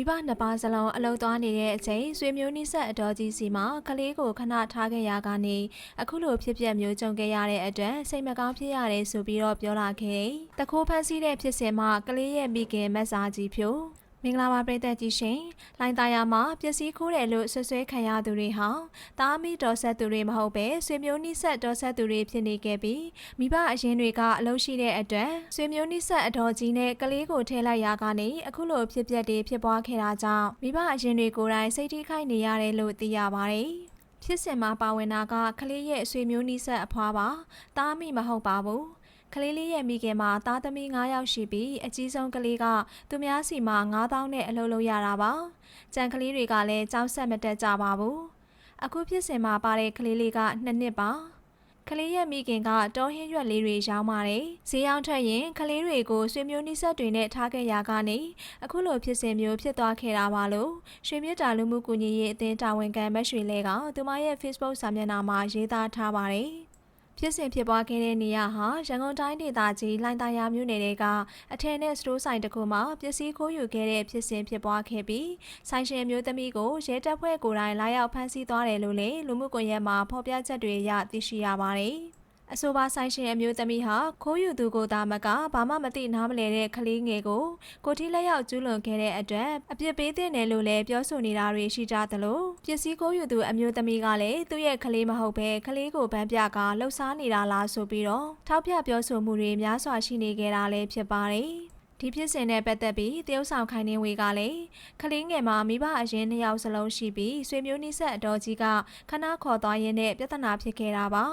မိဘနှစ်ပါးစလုံးအလုပ်သွားနေတဲ့အချိန်ဆွေမျိုးနိဆက်အတော်ကြီးစီမှာကလေးကိုခဏထားခဲ့ရကနေအခုလိုဖြစ်ပျက်မျိုးကြုံခဲ့ရတဲ့အတွက်စိတ်မကောင်းဖြစ်ရတယ်ဆိုပြီးတော့ပြောလာခဲ့တယ်။တခိုးဖန်ဆီးတဲ့ဖြစ်စဉ်မှာကလေးရဲ့မိခင်မက်စာကြီးဖြို မင်္ဂလာပါပရိသတ်ကြီးရှင်။လိုင်းသားရမှာပျက်စီးခိုးတယ်လို့ဆွဆွဲခံရသူတွေဟာတားမီတော်ဆက်သူတွေမဟုတ်ပဲဆွေမျိုးနိဆက်တော်ဆက်သူတွေဖြစ်နေခဲ့ပြီးမိဘအရင်တွေကအလုပ်ရှိတဲ့အတွက်ဆွေမျိုးနိဆက်အတော်ကြီးနဲ့ကလေးကိုထည့်လိုက်ရာကနေအခုလိုဖြစ်ပျက်တွေဖြစ်ပွားခဲ့တာကြောင့်မိဘအရင်တွေကိုယ်တိုင်စိတ်ထိခိုက်နေရတယ်လို့သိရပါတယ်။ဖြစ်စဉ်မှာပါဝင်တာကကလေးရဲ့ဆွေမျိုးနီးဆက်အဖွားပါ။တားမိမဟုတ်ပါဘူး။ ကလေးလေးရဲ့မိခင်မှာသားသမီး9ယောက်ရှိပြီးအကြီးဆုံးကလေးကသူများစီမှာ9000နဲ့အလုပ်လုပ်ရတာပါ။ကြံကလေးတွေကလည်းကြောက်ဆက်မတက်ကြပါဘူး။အခုဖြစ်စဉ်မှာပါတဲ့ကလေးလေးက2နှစ်ပါ။ကလေးရဲ့မိခင်ကတောဟင်းရွက်လေးတွေရောင်းပါတယ်။ဈေးရောက်ထွက်ရင်ကလေးတွေကိုဆွေမျိုးနှိဆက်တွေနဲ့ထားခဲ့ရကနေအခုလိုဖြစ်စဉ်မျိုးဖြစ်သွားခဲ့တာပါလို့ရွှေမြတ်တာလူမှုကူညီရေးအသင်းတာဝန်ခံမက်ရွှေလဲကသူမရဲ့ Facebook စာမျက်နှာမှာရေးသားထားပါတယ်။ ဖြစ်စဉ်ဖြစ်ပွားခဲ့တဲ့နေရာဟာရန်ကုန်တိုင်းဒေသကြီးလိုင်တာယာမြို့နယ်ကအထည်နဲ့စတိုးဆိုင်တစ်ခုမှာပစ္စည်းခိုးယူခဲ့တဲ့ဖြစ်စဉ်ဖြစ်ပွားခဲ့ပြီးဆိုင်ရှင်မျိုးသမီးကိုရဲတပ်ဖွဲ့ကိုယ်တိုင်လာရောက်ဖမ်းဆီးသွားတယ်လို့လည်းလူမှုကွန်ရက်မှာဖော်ပြချက်တွေအရသိရှိရပါတယ်။ အဆိုပါဆိုင်ရှင်အမျိုးသမီးဟာခိုးယူသူကိုသာမကဘာမှမသိနားမလဲတဲ့ကလေးငယ်ကိုကိုတီလက်ရောက်ကျူးလွန်ခဲ့တဲ့အတွက်အပြစ်ပေးတဲ့နယ်လို့လည်းပြောဆိုနေတာတွေရှိကြသလိုပစ္စည်းခိုးယူသူအမျိုးသမီးကလည်းသူ့ရဲ့ကလေးမဟုတ်ဘဲကလေးကိုဗန်းပြကလှုပ်ရှားနေတာလားဆိုပြီးတော့ထောက်ပြပြောဆိုမှုတွေများစွာရှိနေကြတာလည်းဖြစ်ပါတယ်ဒီဖြစ်စဉ်နဲ့ပတ်သက်ပြီးတရုတ်ဆောင်ခိုင်နေဝေကလည်းကလေးငယ်မှာမိဘအရင်နှစ်ယောက်စလုံးရှိပြီးဆွေမျိုးနိဆက်အတော်ကြီးကခဏခေါ်သွားရင်းနဲ့ပြဿနာဖြစ်ခဲ့တာပါ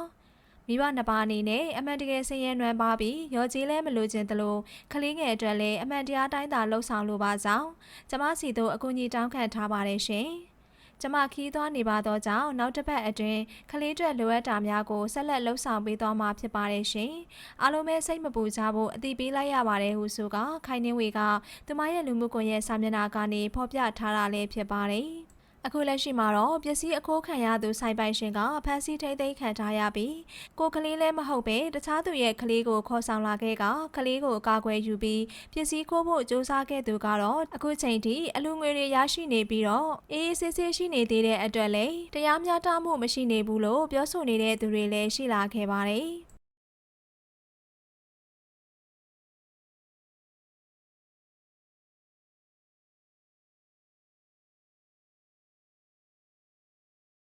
မိဘနှစ်ပါးအနေနဲ့အမှန်တကယ်ဆင်းရဲနွမ်းပါပြီးရော်ကြီးလဲမလိုချင်သလိုကလေးငယ်အတွက်လည်းအမှန်တရားတိုင်းသာလှုပ်ဆောင်လိုပါကြောင်းကျမစီတို့အကူအညီတောင်းခံထားပါတယ်ရှင်။ကျမခီးသွားနေပါတော့ကြောင့်နောက်တစ်ပတ်အတွင်းကလေးတွေလိုအပ်တာများကိုဆက်လက်လှုပ်ဆောင်ပေးသွားမှာဖြစ်ပါတယ်ရှင်။အားလုံးပဲစိတ်မပူကြဖို့အတိပေးလိုက်ရပါတယ်ဟုဆိုကခိုင်နှင်းဝေကသူမရဲ့လူမှုကွန်ရက်စာမျက်နှာကနေဖော်ပြထားတာလည်းဖြစ်ပါတယ်။ အခုလက်ရှိမှာတော့ပစ္စည်းအခိုးခံရသူဆိုင်ပိုင်ရှင်ကဖမ်းဆီးထိန်းသိမ်းခံထားရပြီးကိုကလေးလည်းမဟုတ်ပဲတခြားသူရဲ့ကလေးကိုခေါ်ဆောင်လာခဲ့ကကလေးကိုအကာအကွယ်ယူပြီးပစ္စည်းခိုးဖို့စ조사ခဲ့သူကတော့အခုချိန်ထိအလူငွေတွေရရှိနေပြီးတော့အေးအေးဆေးဆေးရှိနေသေးတဲ့အတွက်လည်းတရားမျှတမှုမရှိနေဘူးလို့ပြောဆိုနေတဲ့သူတွေလည်းရှိလာခဲ့ပါတယ်။